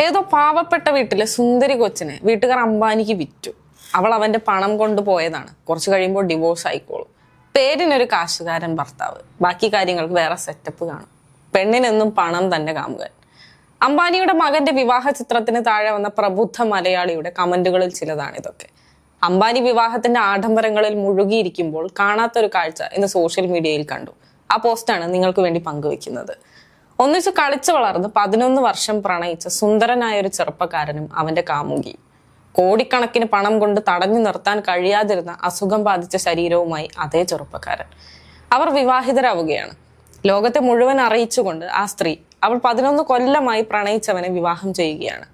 ഏതോ പാവപ്പെട്ട വീട്ടിലെ സുന്ദരി കൊച്ചിനെ വീട്ടുകാർ അംബാനിക്ക് വിറ്റു. അവൾ അവന്റെ പണം കൊണ്ടുപോയതാണ്. കുറച്ച് കഴിയുമ്പോൾ ഡിവോഴ്സ് ആയിക്കോളും. പേരിനൊരു കാശുകാരൻ ഭർത്താവ്. ബാക്കി കാര്യങ്ങൾക്ക് വേറെ സെറ്റപ്പ് കാണും. പെണ്ണിനെന്നും പണം തന്നെ കാമുകൻ. അംബാനിയുടെ മകന്റെ വിവാഹ ചിത്രത്തിന് താഴെ വന്ന പ്രബുദ്ധ മലയാളിയുടെ കമന്റുകളിൽ ചിലതാണ് ഇതൊക്കെ. അംബാനി വിവാഹത്തിന്റെ ആഡംബരങ്ങളിൽ മുഴുകിയിരിക്കുമ്പോൾ കാണാത്തൊരു കാഴ്ച ഇന്ന് സോഷ്യൽ മീഡിയയിൽ കണ്ടു. ആ പോസ്റ്റാണ് നിങ്ങൾക്ക് വേണ്ടി പങ്കുവെക്കുന്നത് ഒന്നിച്ച് കളിച്ചു വളർന്ന് പതിനൊന്ന് വർഷം പ്രണയിച്ച സുന്ദരനായ ഒരു ചെറുപ്പക്കാരനും അവന്റെ കാമുകി. കോടിക്കണക്കിന് പണം കൊണ്ട് തടഞ്ഞു നിർത്താൻ കഴിയാതിരുന്ന അസുഖം ബാധിച്ച ശരീരവുമായി അതേ ചെറുപ്പക്കാരൻ. അവർ വിവാഹിതരാവുകയാണ്. ലോകത്തെ മുഴുവൻ അറിയിച്ചുകൊണ്ട് ആ സ്ത്രീ അവൾ പതിനൊന്ന് കൊല്ലമായി പ്രണയിച്ചവനെ വിവാഹം ചെയ്യുകയാണ്.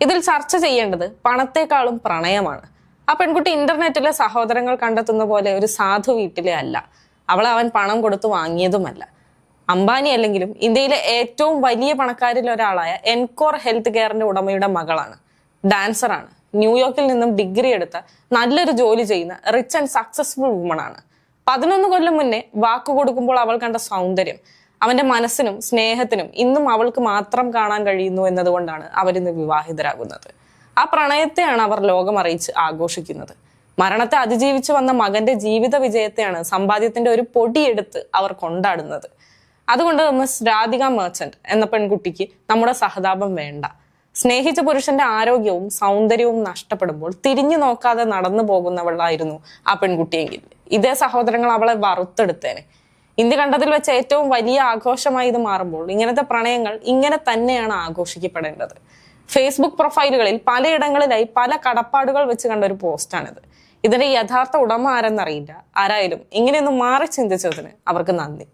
ഇതിൽ ചർച്ച ചെയ്യേണ്ടത് പണത്തെക്കാളും പ്രണയമാണ്. ആ പെൺകുട്ടി ഇന്റർനെറ്റിലെ സഹോദരങ്ങൾ കണ്ടെത്തുന്ന പോലെ ഒരു സാധു വീട്ടിലെ അല്ല. അവൾ അവൻ പണം കൊടുത്തു വാങ്ങിയതുമല്ല. അംബാനി അല്ലെങ്കിലും ഇന്ത്യയിലെ ഏറ്റവും വലിയ പണക്കാരിൽ ഒരാളായ എൻകോർ ഹെൽത്ത് കെയറിന്റെ ഉടമയുടെ മകളാണ്. ഡാൻസറാണ്. ന്യൂയോർക്കിൽ നിന്നും ഡിഗ്രി എടുത്ത നല്ലൊരു ജോലി ചെയ്യുന്ന റിച്ച് ആൻഡ് സക്സസ്ഫുൾ വുമൺ ആണ്. പതിനൊന്ന് കൊല്ലം മുന്നേ വാക്ക് കൊടുക്കുമ്പോൾ അവൾ കണ്ട സൗന്ദര്യം അവന്റെ മനസ്സിനും സ്നേഹത്തിനും ഇന്നും അവൾക്ക് മാത്രം കാണാൻ കഴിയുന്നു എന്നതുകൊണ്ടാണ് അവരിന്ന് വിവാഹിതരാകുന്നത്. ആ പ്രണയത്തെയാണ് അവർ ലോകം അറിയിച്ച് ആഘോഷിക്കുന്നത്. മരണത്തെ അതിജീവിച്ചു വന്ന മകന്റെ ജീവിത വിജയത്തെയാണ് സമ്പാദ്യത്തിന്റെ ഒരു പൊടിയെടുത്ത് അവർ കൊണ്ടാടുന്നത്. അതുകൊണ്ട് മിസ് രാധിക മെർച്ചന്റ് എന്ന പെൺകുട്ടിക്ക് നമ്മുടെ സഹതാപം വേണ്ട. സ്നേഹിച്ച പുരുഷന്റെ ആരോഗ്യവും സൗന്ദര്യവും നഷ്ടപ്പെടുമ്പോൾ തിരിഞ്ഞു നോക്കാതെ നടന്നു പോകുന്നവളായിരുന്നു ആ പെൺകുട്ടിയെങ്കിൽ. ഇതേ സഹോദരങ്ങൾ അവളെ വറുത്തെടുത്തേനെ. ഇന്ത്യ കണ്ടതിൽ വെച്ച് ഏറ്റവും വലിയ ആഘോഷമായി ഇത് മാറുമ്പോൾ ഇങ്ങനത്തെ പ്രണയങ്ങൾ ഇങ്ങനെ തന്നെയാണ് ആഘോഷിക്കപ്പെടേണ്ടത്. ഫേസ്ബുക്ക് പ്രൊഫൈലുകളിൽ പലയിടങ്ങളിലായി പല കടപ്പാടുകൾ വെച്ച് കണ്ട ഒരു പോസ്റ്റാണിത്. ഇതിന്റെ യഥാർത്ഥ ഉടമ ആരെന്നറിയില്ല. ആരായാലും ഇങ്ങനെയൊന്നും മാറി ചിന്തിച്ചതിന് അവർക്ക് നന്ദി.